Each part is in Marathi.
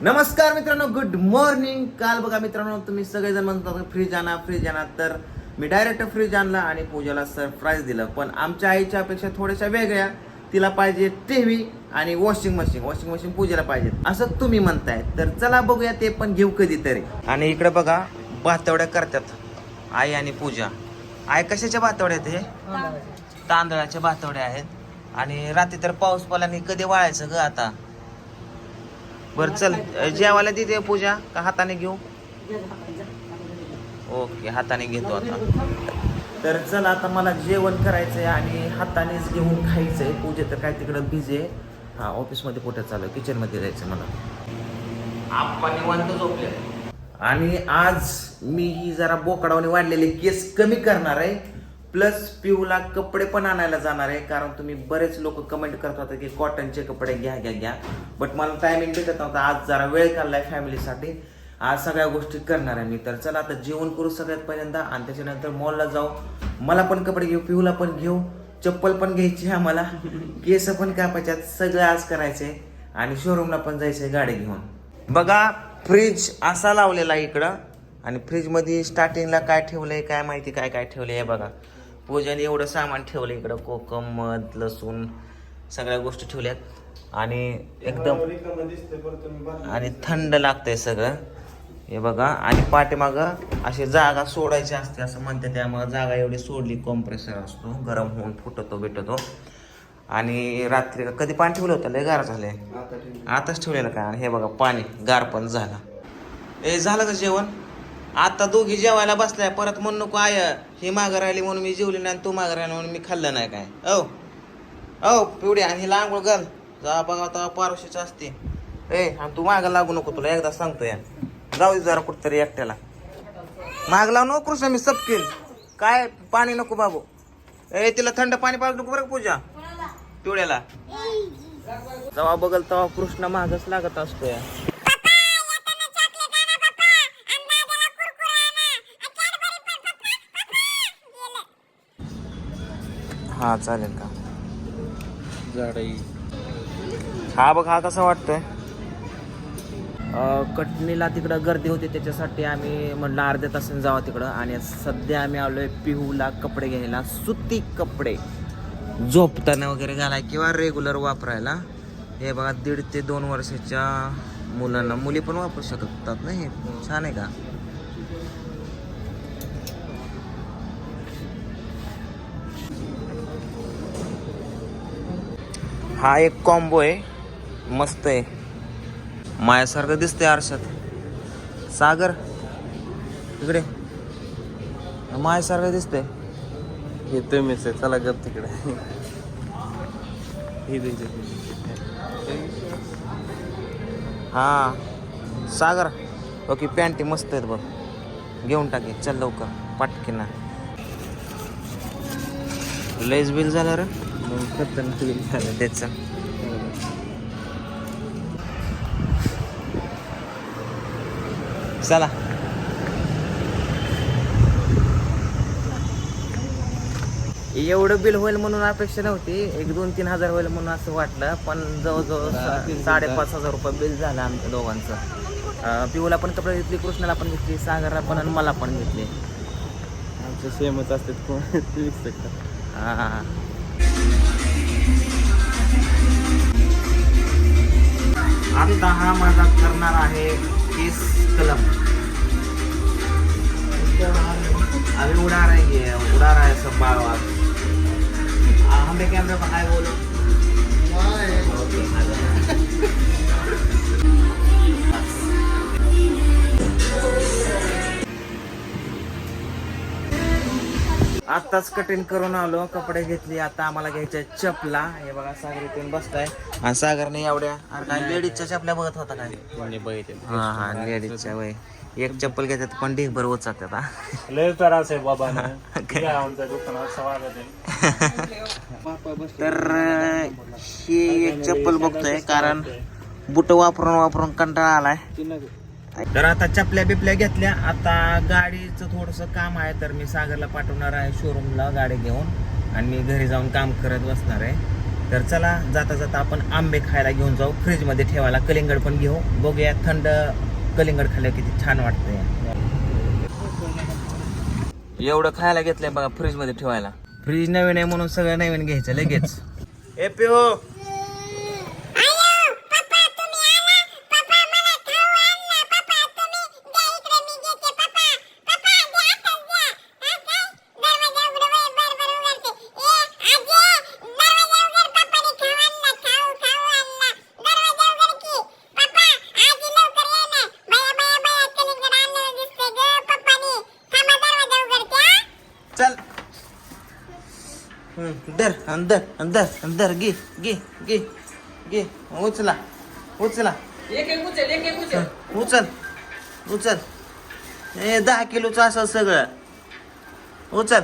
नमस्कार मित्रांनो गुड मॉर्निंग काल बघा मित्रांनो तुम्ही सगळेजण म्हणतात फ्रीज आणा फ्रीज आणा. तर मी डायरेक्ट फ्रीज आणला आणि पूजाला सरप्राईज दिलं. पण आमच्या आईच्या अपेक्षा थोड्याशा वेगळ्या. तिला पाहिजे टीव्ही आणि वॉशिंग मशीन वॉशिंग मशीन पूजेला पाहिजे. असं तुम्ही म्हणताय. तर चला बघूया ते पण घेऊ कधीतरी. आणि इकडे बघा भातवड्या करतात आई आणि पूजा. आई कशाच्या भातवड्या आहेत हे तांदळाच्या भातवड्या आहेत. आणि रात्री तर पाऊस पडल्याने कधी वाळायचं ग आता? बर चल जेवायला तिथे पूजा का हाताने घेऊ? ओके हाताने घेतो आता. तर चल आता मला जेवण करायचंय आणि हातानेच घेऊन खायचंय. पूजे तर काय तिकडं बिझी आहे. हा ऑफिसमध्ये कुठे चालू किचनमध्ये जायचं मला. आपण निवांत झोपले आणि आज मी ही जरा बोकडावने वाढलेले केस कमी करणार आहे. प्लस पिऊला कपडे पण आणायला जाणार आहे कारण तुम्ही बरेच लोक कमेंट करत होता की कॉटनचे कपडे घ्या घ्या घ्या. बट मला टायमिंग भेटत नव्हता. आज जरा वेळ काढलाय फॅमिलीसाठी आज सगळ्या गोष्टी करणार आहे मी. तर चला आता जेवण करू सगळ्यात पहिल्यांदा आणि त्याच्यानंतर मॉलला जाऊ. मला पण कपडे घेऊ पिऊला पण घेऊ. चप्पल पण घ्यायची आहे आम्हाला. केस पण कापायच्यात सगळं आज करायचंय. आणि शोरूमला पण जायचंय गाडी घेऊन. बघा फ्रीज असा लावलेला आहे इकडं. आणि फ्रीजमध्ये स्टार्टिंगला काय ठेवलंय काय माहिती काय काय ठेवलंय हे बघा. पूजाने एवढं सामान ठेवलं इकडं कोकम मध लसूण सगळ्या गोष्टी ठेवल्यात. आणि एकदम आणि थंड लागतंय सगळं. हे बघा आणि पाठीमागं अशी जागा सोडायची असते असं म्हणते त्यामुळे जागा एवढी सोडली कॉम्प्रेसर असतो गरम होऊन फुटतो बिटतो. आणि रात्री कधी पाणी ठेवलं होतं? लय गार झालंय. आताच ठेवलेलं काय आणि हे बघा पाणी गार पण झालं. ए झालं का जेवण? आता दोघी जेवायला बसलाय परत म्हणू नको आय ही मागं राहिली म्हणून मी जेवली नाही आणि तू मागं राहिली म्हणून मी खाल्लं नाही काय. औ औ पिवडी आणि हिला आंघोळ घाल. जा बघा आता पारोशीच असते. ए आणि तू मागं लागू नको तुला एकदा सांगतो या जाऊ दे जरा कुठतरी एकट्याला. माग लावू नको कृष्ण मी सपकील काय पाणी नको बाबू. ए तिला थंड पाणी पाजू नको बरं का पूजा? पिवड्याला जेव्हा बघल तेव्हा कृष्ण महागच लागत असतो या हा चालेल का? हा बघ हा कसा वाटतोय? कटणीला तिकडं गर्दी होती त्याच्यासाठी आम्ही म्हटलं अर्ध्या तासाने जावं तिकडं. आणि सध्या आम्ही आलोय पिहूला कपडे घ्यायला सुती कपडे. झोपताना वगैरे घालाय किंवा रेग्युलर वापरायला. हे बघा दीड ते दोन वर्षाच्या मुलांना मुली पण वापरू शकतात ना हे? छान आहे का? हा एक कॉम्बो आहे. मस्त आहे. मायासारखं दिसतंय आरशात. सागर इकडे. मायासारखं दिसतंय. हे तुम्हीच आहे. चला गप तिकडे. हे. हा. सागर ओके पॅन्टी मस्त आहेत बघ. घेऊन टाके चल लवकर. पाटकीना. लयच बिल झालं रे. तेच चला. एवढं बिल होईल म्हणून अपेक्षा नव्हती. एक दोन तीन हजार होईल म्हणून असं वाटलं. पण जवळजवळ साडेपाच हजार रुपये बिल झालं आमच्या दोघांचं. पिऊला पण कपडे घेतली कृष्णाला पण घेतली सागरला पण आणि मला पण घेतली. आमचे सेमच असतात कोण? हा. आता हा माझा करणार आहे केस कलम. अभी उड़ा रही है उड़ा रहा है सब बार बार हमें कैमरे पर हाय बोलो. आत्ताच कटिंग करून आलो कपडे घेतली आता आम्हाला घ्यायच्या चपला. हे बघा सागर इथून बसताय आणि सागरने एवढ्या काय लेडीजच्या चपल्या बघत होता काय हा हा लेडीजच्या वय. एक चप्पल घेतात पण ढीग भर उचालतात हा. लय त्रास आहे बाबा तर ही एक चप्पल बघतोय कारण बुट वापरून वापरून कंटाळा आलाय. तर आता चपल्या बिपल्या घेतल्या. आता गाडीचं थोडस काम आहे तर मी सागरला पाठवणार आहे शोरूमला गाडी घेऊन. आणि मी घरी जाऊन काम करत बसणार आहे. तर चला जाता जाता आपण आंबे खायला घेऊन जाऊ. फ्रीजमध्ये ठेवायला कलिंगड पण घेऊ. बघूया थंड कलिंगड खाल्लं किती छान वाटतंय. एवढं खायला घेतलंय बघा फ्रीजमध्ये ठेवायला. फ्रीज नवीन आहे म्हणून सगळं नवीन घ्यायचं लगेच. ए हो चल. दर अंदर अंदर अंदर घे घे घे घे. उचला उचला. उचल उचल. हे दहा किलोचं असं सगळं. उचल.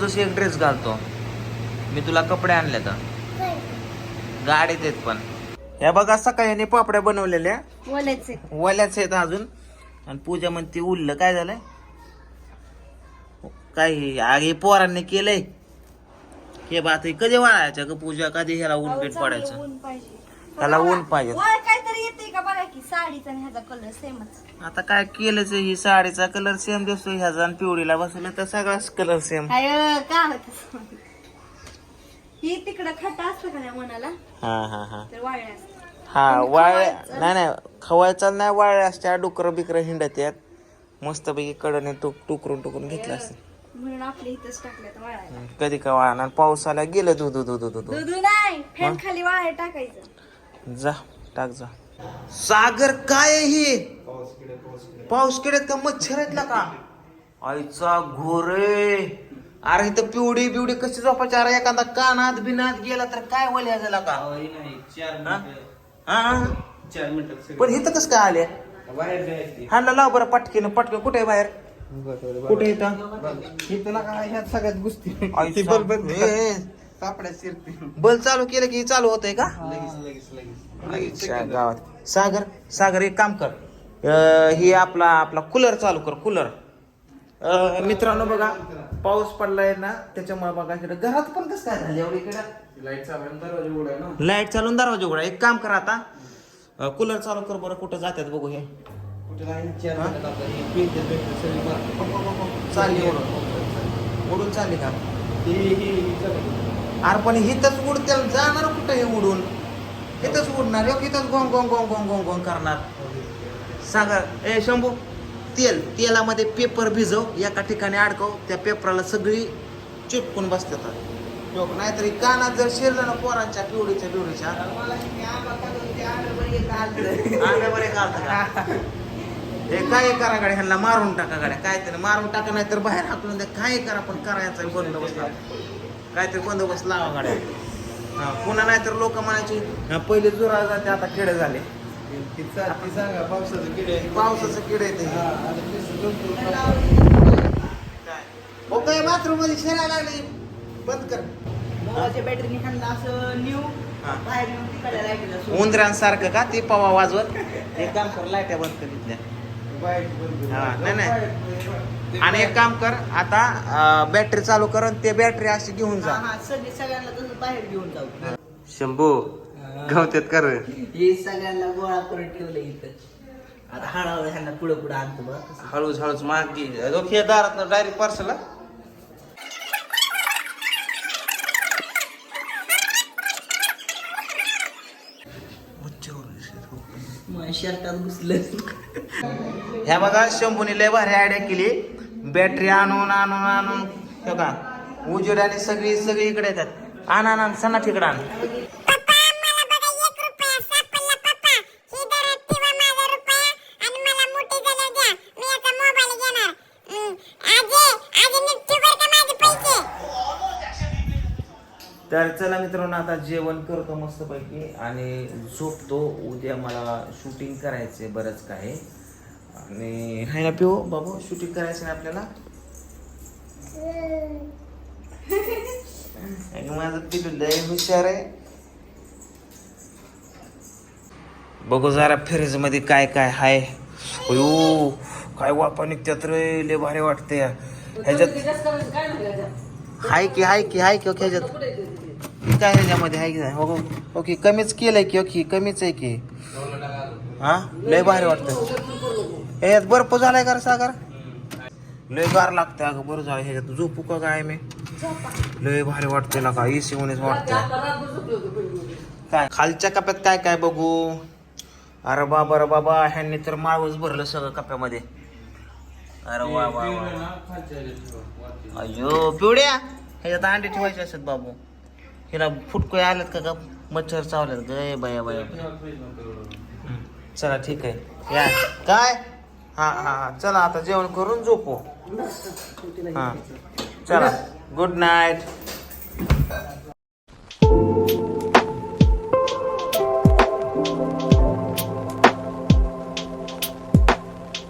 रोजच एक ड्रेस घालतो. मी तुला कपडे आणले तर. गाडीत येत पण. या बघा सकाळी पापड्या बनवलेल्या. वल्याच आहेत. अजून. आणि पूजा म्हणते उरलं काय झालंय? काय हे? आगे पोरांनी केलंय. हे बात कधी वाळायचं ग पूजा? कधी ह्याला ऊन बीट पडायचं? त्याला ऊन पाहिजे. काहीतरी येते का बघा की साडीचा ह्याचा कलर सेमच आता काय केलंच ही साडीचा कलर सेम दिसतो ह्याचा आणि पिवळीला बसवलं तर सगळाच कलर सेम हाय का होत? ही तिकडं खटा असतं का नाही मनाला? हा हा हा. तर वाळ्या असतं हा वाळ्या. नाही नाही खवायचा नाही वाळ्या असत्या डुकर बिकर हिंडत यात मस्तपैकी कडने टुक टुकरून टुकरून घेतलं असतं. म्हणून आपल्या इथंच टाकल्यात वाळायला कधी का वाळणार पाऊस आला गेलं दूध दूध दूध दूध. दूध नाही फॅन खाली टाकायचं. जा टाक जा. सागर काय आहे ही? पाऊस किड्यात का मच्छर आहेत ना का? आईचा घोरे अरे इथं पिवडी बिवडी कशी झोपायची? अरे एखादा कानात बिनात गेला तर काय वल्या झाला का? पण इथं कसं काय आले? हाणला लाव बरं पटकीनं. पटकन कुठे आहे बाहेर? कुठे इथं? इथं ना काय ह्यात सगळ्यात सापड्या शिरते. बल चालू केलं की चालू होतंय का? लगेच लगेच लगेच. अच्छा, गावात. सागर सागर एक काम कर. ही आपला आपला कूलर चालू कर कूलर मित्रांनो बघा पाऊस पडलाय ना त्याच्यामुळे बघा इकडे घरात पण कसं काय झालं एवढं इकडे? लाइट चालू दरवाजा उघडा ना. लाइट चालून दरवाजा उघडा. एक काम कर आता. कूलर चालू कर बरं कुठं जातात बघू हे. कुठे आपलं हे? सगळी मारतो. चालली उडून उडून चालली का? ही ही ही चालू. अरे पण हिथंच उडते जाणार कुठं हे उडून? इथंच उडणार. एक इथंच गोंग गोंग गोंग गोंग गोंग गोंग करणार. सांगा ए शंभू तेल तेलामध्ये पेपर भिजव एका ठिकाणी अडकव त्या पेपराला सगळी चिटकून बसतात. लोक नाहीतरी कानात जर शिरलं ना पोरांच्या पिवडीच्या पिवडीच्या आंब्यावर एक का? हे काय करा गाड्या ह्यांना मारून टाका गाड्या. काय तरी मारून टाका नाही तर बाहेर हाकलून द्या. काय करा पण करायचा बंदोबस्त. लावा. काहीतरी बंदोबस्त लावा गाड्या. पुन्हा नाहीतर लोक म्हणायचे पहिले जोरा जाते आता खेडे झाले. पावसाचं किडे पावसाचं किडे येते हा, आता ते जंतू- काय हो काय? बाथरूममध्ये शिरायला लागले. बंद कर. मोबाईलच्या बॅटरीने ह्यांना असं न्यू हा. बाहेर तिकडे. उंदरांसारखं का? ते पवा वाजवत. एक काम कर लाईट्या बंद कर हा, नाही, नाही. आणि एक काम कर आता बॅटरी चालू कर आणि ते बॅटरी अशी घेऊन जा. हा सगळे सगळ्यांना तसं बाहेर घेऊन जाऊ. शंभू गवत्यात कर. हे सगळ्यांना गोळा करून ठेवलं इथं. आता हळूहळू ह्यांना पुढे पुढे आणतो बघ हळूच हळूच मागे. रोखे दारात डायरेक्ट पार्सल शर्टात घुसलं. ह्या बघा शंभूने लय भारी आयडिया केली. बॅटरी आणून आणून आणून. हे का आणि सगळी सगळी इकडे येतात. आण आण सणा तिकडे आण. तर चला मित्रांनो आता जेवण करतो मस्तपैकी आणि झोपतो. उद्या मला शूटिंग करायचंय बरंच काय आणि हाय ना पिओ बाबू शूटिंग करायचं आहे आपल्याला? आणि माझं पिलू लय हुशार आहे. बघू जरा फ्रीजमध्ये काय काय हाय. अयो काय वापा निघत्यात रे लय भारी वाटते ह्याच्यात हाय की हाय की हाय की ओके ह्याच्यात. काय ह्याच्यामध्ये हाय की हो ओके कमीच केलंय की ओके कमीच आहे की. हा? लय भारी वाटतं यात बर्फ झालाय का रे सागर? लय गार लागतं अगं बरं झालं ह्याच्यात. झोपू का काय मी? लय भारी वाटते ना का एसी होणेच वाटतं काय खालच्या कप्यात काय काय बघू? अरे बाबा रे बाबा ह्यांनी तर माळवच भरलं सगळं कप्यामध्ये अरे वा वा वा. अयो पिवड्या ह्याच्यात अंडे ठेवायचे असतात बाबू. हिला फुटकोय आल्यात का ग मच्छर चावल्यात. ग बाया बाया हं, चला ठीक आहे. या. काय? हा हा हा. चला आता जेवण करून झोपू. हा. चला. Good night